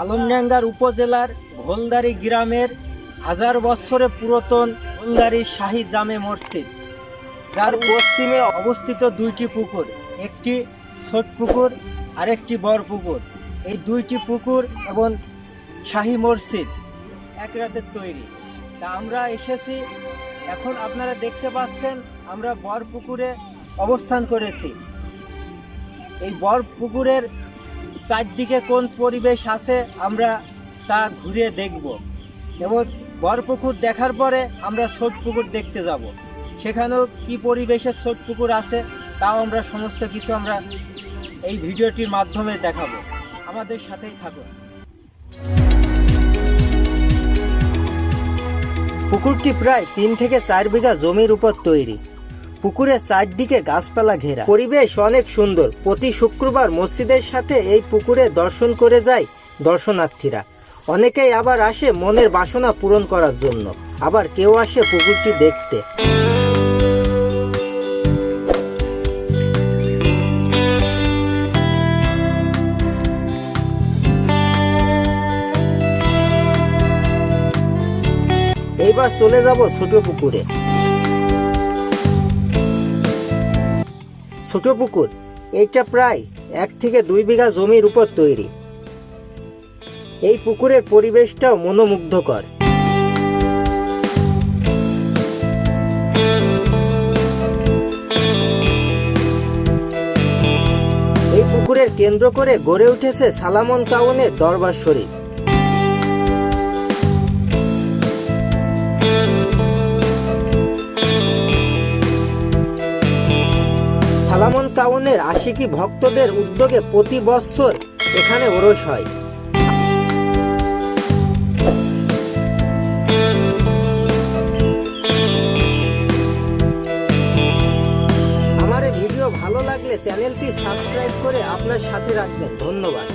আলমডাঙ্গার উপজেলার ঘোলদারি গ্রামের হাজার বছরে পুরাতন ঘোলদারি শাহী জামে মসজিদ, যার পশ্চিমে অবস্থিত দুইটি পুকুর, একটি ছোট পুকুর আরেকটি বড় পুকুর। এই দুইটি পুকুর এবং শাহী মসজিদ এক রাতের তৈরি। তা আমরা এসেছি, এখন আপনারা দেখতে পাচ্ছেন আমরা বর পুকুরে অবস্থান করেছি। এই বর পুকুরের চারদিকে কোন পরিবেশ আছে আমরা তা ঘুরে দেখব। এবং বর পুকুর দেখার পরে আমরা ছোট পুকুর দেখতে যাব। সেখানেও কি পরিবেশের ছোট পুকুর আছে তাও আমরা সমস্ত কিছু আমরা এই ভিডিওটির মাধ্যমে দেখাবো। আমাদের সাথেই থাকুন। পুকুরটি প্রায় তিন থেকে চার বিঘা জমির উপর তৈরি। পুকুরের চারদিকে গাছপালা ঘেরা। পরিবেশ অনেক সুন্দর। প্রতি শুক্রবার মসজিদের সাথে এই পুকুরে দর্শন করে যায় দর্শনার্থীরা। অনেকেই আবার আসে মনের বাসনা পূরণ করার জন্য। আবার কেউ আসে পুকুরটি দেখতে। এইবার চলে যাব ছোট পুকুরে। ছোট পুকুর এটা প্রায় এক থেকে দুই বিঘা জমির উপর তৈরি। এই পুকুরের পরিবেশটাও মনোমুগ্ধকর। এই পুকুরের কেন্দ্র করে গড়ে উঠেছে সালামন কাউনের দরবার শরীফ। সালামন কাউনের আশিকি ভক্তদের উদ্যোগে প্রতি বৎসর এখানে ওরস হয়। আমার ভিডিও ভালো লাগলে চ্যানেলটি সাবস্ক্রাইব করে আপনার সাথে রাখবেন। ধন্যবাদ।